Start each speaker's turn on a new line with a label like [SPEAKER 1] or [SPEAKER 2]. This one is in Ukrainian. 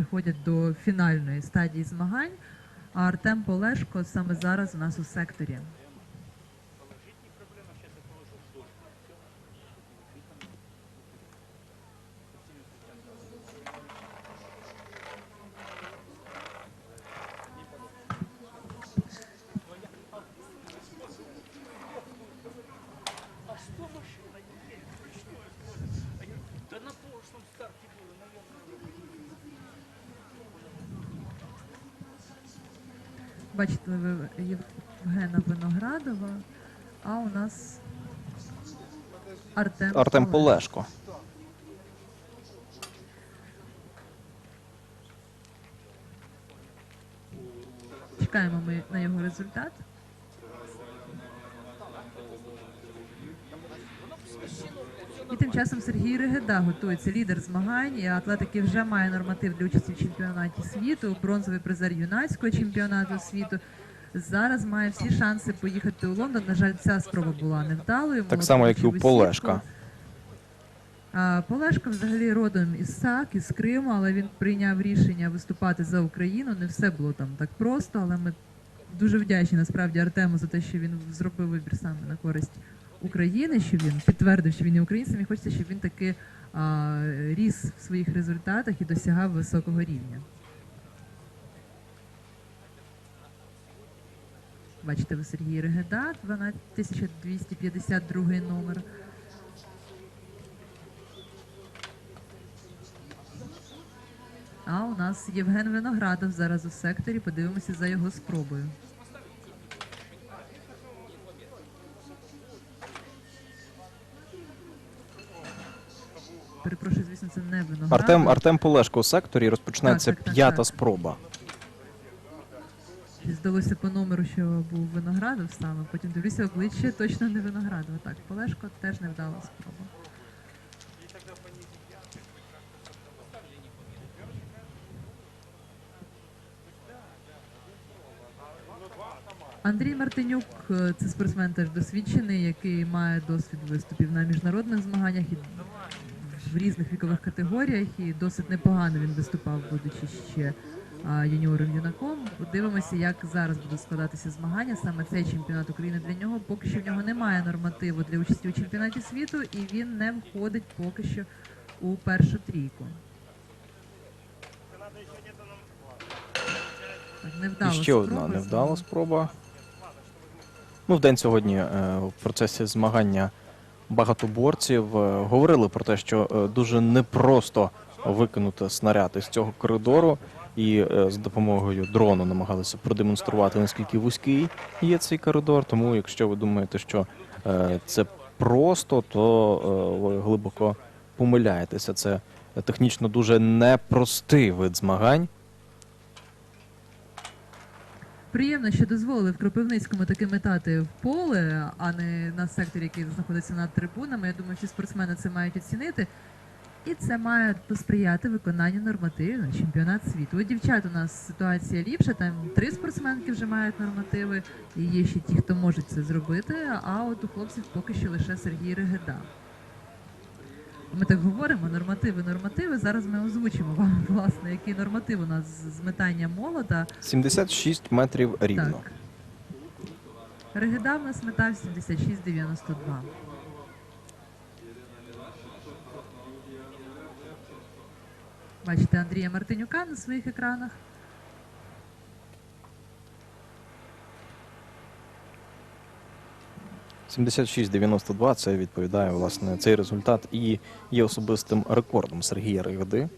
[SPEAKER 1] приходять до фінальної стадії змагань. А Артем Полешко саме зараз у нас у секторі. Бачите, ви Євгена Виноградова, а у нас Артем,
[SPEAKER 2] Артем
[SPEAKER 1] Полешко.
[SPEAKER 2] Полешко.
[SPEAKER 1] Чекаємо ми на його результат. І тим часом Сергій Регеда готується лідер змагань. І атлет, який вже має норматив для участі в чемпіонаті світу, бронзовий призер юнацького чемпіонату світу. Зараз має всі шанси поїхати у Лондон. На жаль, ця спроба була невдалою.
[SPEAKER 2] Так само, як і у Полешка.
[SPEAKER 1] а Полешко взагалі родом із САК, із Криму, але він прийняв рішення виступати за Україну. Не все було там так просто, але ми дуже вдячні насправді Артему за те, що він зробив вибір саме на користь України, що він підтвердив, що він є українцем, і хочеться, щоб він таки а, ріс в своїх результатах і досягав високого рівня. Бачите, ви Сергій Регеда, 12252 номер. А у нас Євген Виноградов зараз у секторі. Подивимося за його спробою. Перепрошую, звісно, це не Виноградов.
[SPEAKER 2] Артем, Артем Полешко у секторі розпочинається
[SPEAKER 1] Так, так, так,
[SPEAKER 2] п'ята
[SPEAKER 1] так.
[SPEAKER 2] спроба.
[SPEAKER 1] Здалося по номеру, що був Виноградов саме. Потім дивлюся обличчя, точно не Виноградова. Так, Полешко теж невдала спроба. Андрій Мартинюк е, це спортсмен теж досвідчений, який має досвід виступів на міжнародних змаганнях і в різних вікових категоріях. І досить непогано він виступав, будучи ще юніором юнаком. Дивимося, як зараз будуть складатися змагання. Саме цей чемпіонат України для нього. Поки що в нього немає нормативу для участі у чемпіонаті світу, і він не входить поки що у першу трійку. Невдала
[SPEAKER 2] ще одна невдала спроба. Ну, в день сьогодні е, в процесі змагання багатоборців е, говорили про те, що е, дуже непросто викинути снаряд із цього коридору, і е, з допомогою дрону намагалися продемонструвати наскільки вузький є цей коридор. Тому, якщо ви думаєте, що це просто, то ви глибоко помиляєтеся. Це технічно дуже непростий вид змагань.
[SPEAKER 1] Приємно, що дозволили в Кропивницькому таки метати в поле, а не на секторі, який знаходиться над трибунами. Я думаю, всі спортсмени це мають оцінити. І це має посприяти виконанню нормативів на чемпіонат світу. У дівчат у нас ситуація ліпша. Там три спортсменки вже мають нормативи, і є ще ті, хто можуть це зробити. А от у хлопців поки що лише Сергій Регеда. Ми так говоримо, нормативи, нормативи. Зараз ми озвучимо вам, власне, який норматив у нас з- метання молота.
[SPEAKER 2] 76 метрів рівно.
[SPEAKER 1] Так. Регеда в нас метав 76,92. Бачите Андрія Мартинюка на своїх екранах.
[SPEAKER 2] – 76-92 це відповідає власне цей результат і є особистим рекордом Сергія Ригоди.